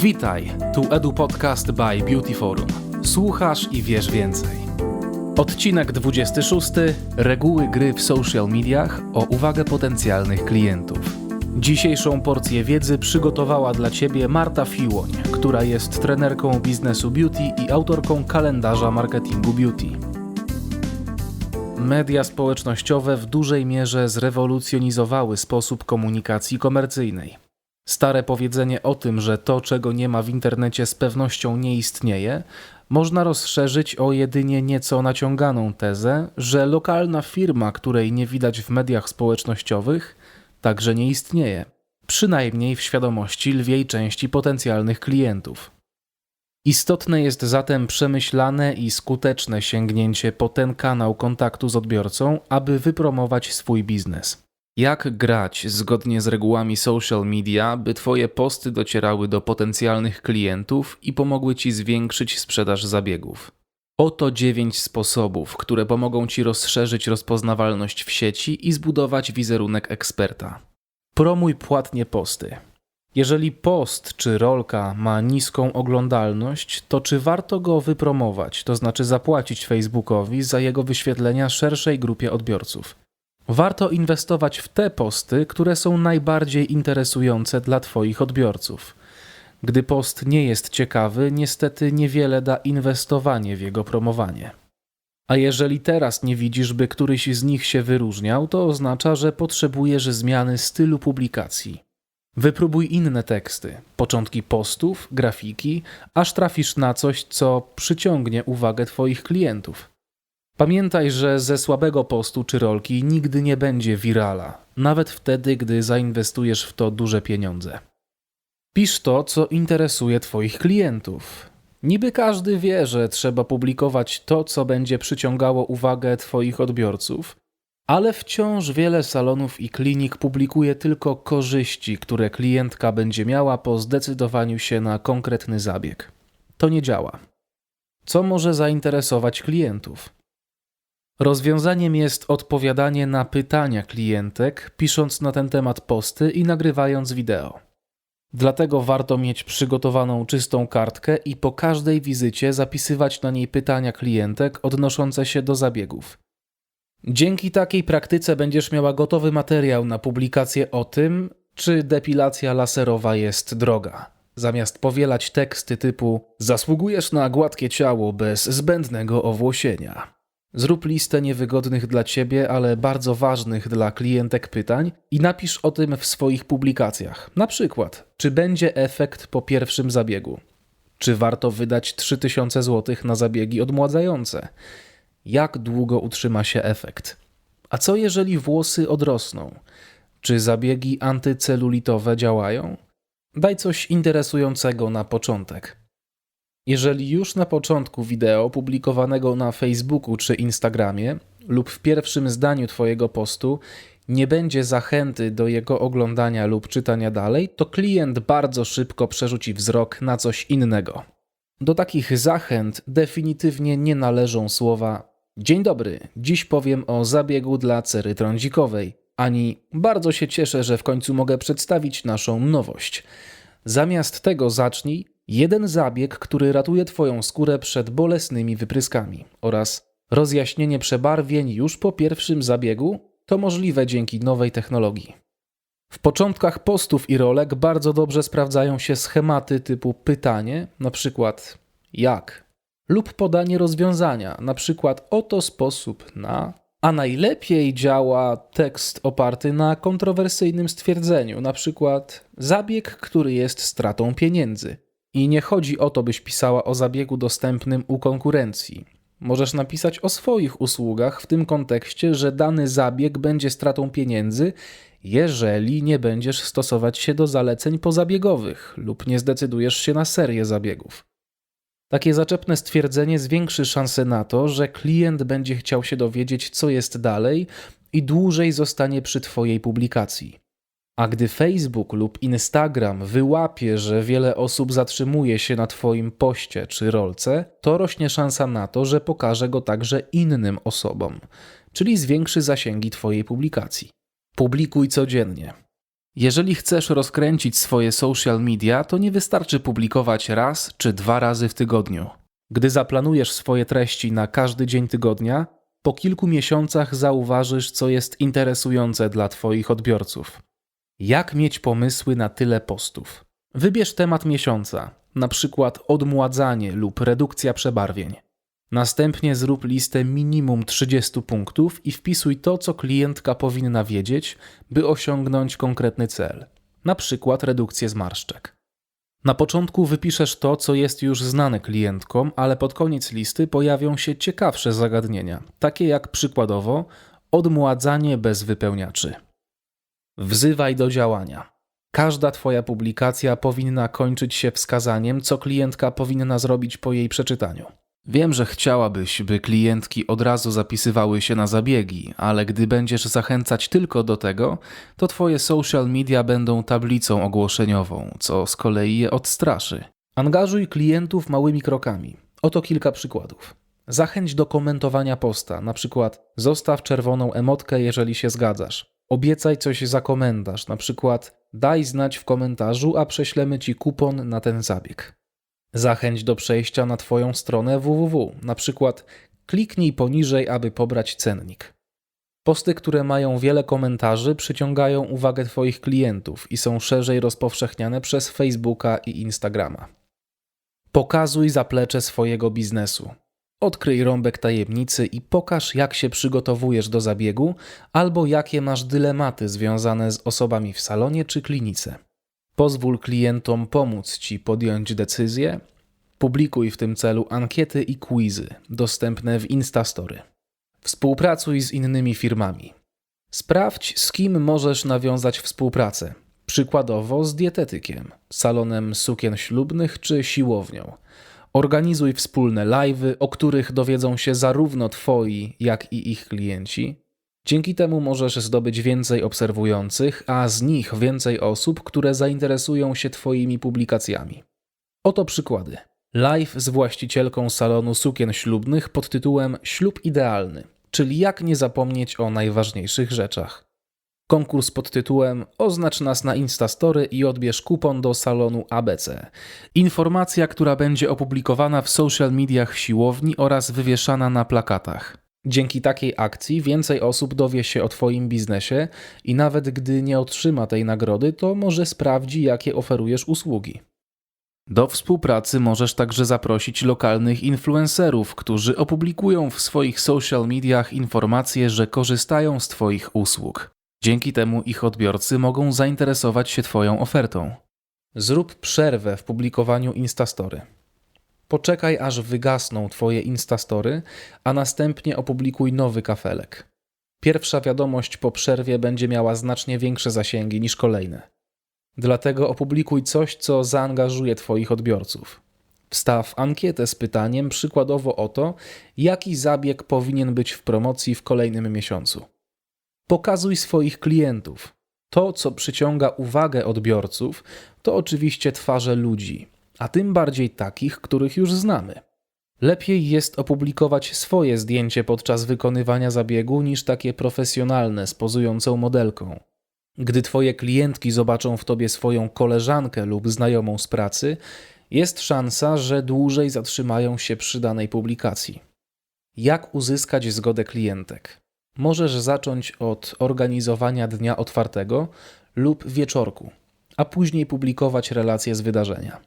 Witaj, tu Edu Podcast by Beauty Forum. Słuchasz i wiesz więcej. Odcinek 26. Reguły gry w social mediach o uwagę potencjalnych klientów. Dzisiejszą porcję wiedzy przygotowała dla Ciebie Marta Fiłoń, która jest trenerką biznesu beauty i autorką kalendarza marketingu beauty. Media społecznościowe w dużej mierze zrewolucjonizowały sposób komunikacji komercyjnej. Stare powiedzenie o tym, że to, czego nie ma w internecie, z pewnością nie istnieje, można rozszerzyć o jedynie nieco naciąganą tezę, że lokalna firma, której nie widać w mediach społecznościowych, także nie istnieje, przynajmniej w świadomości lwiej części potencjalnych klientów. Istotne jest zatem przemyślane i skuteczne sięgnięcie po ten kanał kontaktu z odbiorcą, aby wypromować swój biznes. Jak grać zgodnie z regułami social media, by Twoje posty docierały do potencjalnych klientów i pomogły Ci zwiększyć sprzedaż zabiegów? Oto dziewięć sposobów, które pomogą Ci rozszerzyć rozpoznawalność w sieci i zbudować wizerunek eksperta. Promuj płatnie posty. Jeżeli post czy rolka ma niską oglądalność, to czy warto go wypromować, to znaczy zapłacić Facebookowi za jego wyświetlenia szerszej grupie odbiorców? Warto inwestować w te posty, które są najbardziej interesujące dla Twoich odbiorców. Gdy post nie jest ciekawy, niestety niewiele da inwestowanie w jego promowanie. A jeżeli teraz nie widzisz, by któryś z nich się wyróżniał, to oznacza, że potrzebujesz zmiany stylu publikacji. Wypróbuj inne teksty, początki postów, grafiki, aż trafisz na coś, co przyciągnie uwagę Twoich klientów. Pamiętaj, że ze słabego postu czy rolki nigdy nie będzie wirala, nawet wtedy, gdy zainwestujesz w to duże pieniądze. Pisz to, co interesuje Twoich klientów. Niby każdy wie, że trzeba publikować to, co będzie przyciągało uwagę Twoich odbiorców, ale wciąż wiele salonów i klinik publikuje tylko korzyści, które klientka będzie miała po zdecydowaniu się na konkretny zabieg. To nie działa. Co może zainteresować klientów? Rozwiązaniem jest odpowiadanie na pytania klientek, pisząc na ten temat posty i nagrywając wideo. Dlatego warto mieć przygotowaną czystą kartkę i po każdej wizycie zapisywać na niej pytania klientek odnoszące się do zabiegów. Dzięki takiej praktyce będziesz miała gotowy materiał na publikację o tym, czy depilacja laserowa jest droga. Zamiast powielać teksty typu zasługujesz na gładkie ciało bez zbędnego owłosienia. Zrób listę niewygodnych dla ciebie, ale bardzo ważnych dla klientek pytań i napisz o tym w swoich publikacjach. Na przykład, czy będzie efekt po pierwszym zabiegu? Czy warto wydać 3000 zł na zabiegi odmładzające? Jak długo utrzyma się efekt? A co jeżeli włosy odrosną? Czy zabiegi antycelulitowe działają? Daj coś interesującego na początek. Jeżeli już na początku wideo publikowanego na Facebooku czy Instagramie lub w pierwszym zdaniu Twojego postu nie będzie zachęty do jego oglądania lub czytania dalej, to klient bardzo szybko przerzuci wzrok na coś innego. Do takich zachęt definitywnie nie należą słowa Dzień dobry, dziś powiem o zabiegu dla cery trądzikowej, ani bardzo się cieszę, że w końcu mogę przedstawić naszą nowość. Zamiast tego zacznij jeden zabieg, który ratuje Twoją skórę przed bolesnymi wypryskami oraz rozjaśnienie przebarwień już po pierwszym zabiegu to możliwe dzięki nowej technologii. W początkach postów i rolek bardzo dobrze sprawdzają się schematy typu pytanie, na przykład jak, lub podanie rozwiązania, na przykład oto sposób na, a najlepiej działa tekst oparty na kontrowersyjnym stwierdzeniu, na przykład zabieg, który jest stratą pieniędzy. I nie chodzi o to, byś pisała o zabiegu dostępnym u konkurencji. Możesz napisać o swoich usługach w tym kontekście, że dany zabieg będzie stratą pieniędzy, jeżeli nie będziesz stosować się do zaleceń pozabiegowych lub nie zdecydujesz się na serię zabiegów. Takie zaczepne stwierdzenie zwiększy szanse na to, że klient będzie chciał się dowiedzieć, co jest dalej i dłużej zostanie przy Twojej publikacji. A gdy Facebook lub Instagram wyłapie, że wiele osób zatrzymuje się na Twoim poście czy rolce, to rośnie szansa na to, że pokaże go także innym osobom, czyli zwiększy zasięgi Twojej publikacji. Publikuj codziennie. Jeżeli chcesz rozkręcić swoje social media, to nie wystarczy publikować raz czy dwa razy w tygodniu. Gdy zaplanujesz swoje treści na każdy dzień tygodnia, po kilku miesiącach zauważysz, co jest interesujące dla Twoich odbiorców. Jak mieć pomysły na tyle postów? Wybierz temat miesiąca, na przykład odmładzanie lub redukcja przebarwień. Następnie zrób listę minimum 30 punktów i wpisuj to, co klientka powinna wiedzieć, by osiągnąć konkretny cel, na przykład redukcję zmarszczek. Na początku wypiszesz to, co jest już znane klientkom, ale pod koniec listy pojawią się ciekawsze zagadnienia, takie jak przykładowo odmładzanie bez wypełniaczy. Wzywaj do działania. Każda Twoja publikacja powinna kończyć się wskazaniem, co klientka powinna zrobić po jej przeczytaniu. Wiem, że chciałabyś, by klientki od razu zapisywały się na zabiegi, ale gdy będziesz zachęcać tylko do tego, to Twoje social media będą tablicą ogłoszeniową, co z kolei je odstraszy. Angażuj klientów małymi krokami. Oto kilka przykładów. Zachęć do komentowania posta, na przykład zostaw czerwoną emotkę, jeżeli się zgadzasz. Obiecaj coś za komentarz, na przykład daj znać w komentarzu, a prześlemy Ci kupon na ten zabieg. Zachęć do przejścia na Twoją stronę www, na przykład kliknij poniżej, aby pobrać cennik. Posty, które mają wiele komentarzy, przyciągają uwagę Twoich klientów i są szerzej rozpowszechniane przez Facebooka i Instagrama. Pokazuj zaplecze swojego biznesu. Odkryj rąbek tajemnicy i pokaż, jak się przygotowujesz do zabiegu albo jakie masz dylematy związane z osobami w salonie czy klinice. Pozwól klientom pomóc Ci podjąć decyzję. Publikuj w tym celu ankiety i quizy dostępne w Instastory. Współpracuj z innymi firmami. Sprawdź, z kim możesz nawiązać współpracę. Przykładowo z dietetykiem, salonem sukien ślubnych czy siłownią. Organizuj wspólne live'y, o których dowiedzą się zarówno Twoi, jak i ich klienci. Dzięki temu możesz zdobyć więcej obserwujących, a z nich więcej osób, które zainteresują się Twoimi publikacjami. Oto przykłady. Live z właścicielką salonu sukien ślubnych pod tytułem Ślub idealny, czyli jak nie zapomnieć o najważniejszych rzeczach. Konkurs pod tytułem Oznacz nas na Instastory i odbierz kupon do salonu ABC. Informacja, która będzie opublikowana w social mediach siłowni oraz wywieszana na plakatach. Dzięki takiej akcji więcej osób dowie się o Twoim biznesie i nawet gdy nie otrzyma tej nagrody, to może sprawdzi, jakie oferujesz usługi. Do współpracy możesz także zaprosić lokalnych influencerów, którzy opublikują w swoich social mediach informacje, że korzystają z Twoich usług. Dzięki temu ich odbiorcy mogą zainteresować się Twoją ofertą. Zrób przerwę w publikowaniu Instastory. Poczekaj, aż wygasną Twoje Instastory, a następnie opublikuj nowy kafelek. Pierwsza wiadomość po przerwie będzie miała znacznie większe zasięgi niż kolejne. Dlatego opublikuj coś, co zaangażuje Twoich odbiorców. Wstaw ankietę z pytaniem przykładowo o to, jaki zabieg powinien być w promocji w kolejnym miesiącu. Pokazuj swoich klientów. To, co przyciąga uwagę odbiorców, to oczywiście twarze ludzi, a tym bardziej takich, których już znamy. Lepiej jest opublikować swoje zdjęcie podczas wykonywania zabiegu niż takie profesjonalne z pozującą modelką. Gdy Twoje klientki zobaczą w Tobie swoją koleżankę lub znajomą z pracy, jest szansa, że dłużej zatrzymają się przy danej publikacji. Jak uzyskać zgodę klientek? Możesz zacząć od organizowania dnia otwartego lub wieczorku, a później publikować relacje z wydarzenia.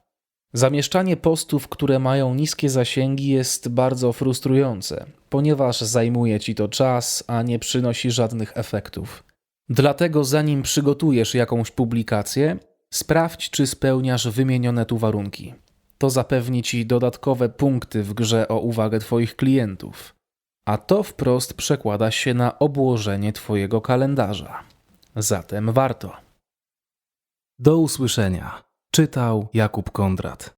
Zamieszczanie postów, które mają niskie zasięgi, jest bardzo frustrujące, ponieważ zajmuje ci to czas, a nie przynosi żadnych efektów. Dlatego, zanim przygotujesz jakąś publikację, sprawdź, czy spełniasz wymienione tu warunki. To zapewni ci dodatkowe punkty w grze o uwagę Twoich klientów, a to wprost przekłada się na obłożenie Twojego kalendarza. Zatem warto. Do usłyszenia. Czytał Jakub Kondrat.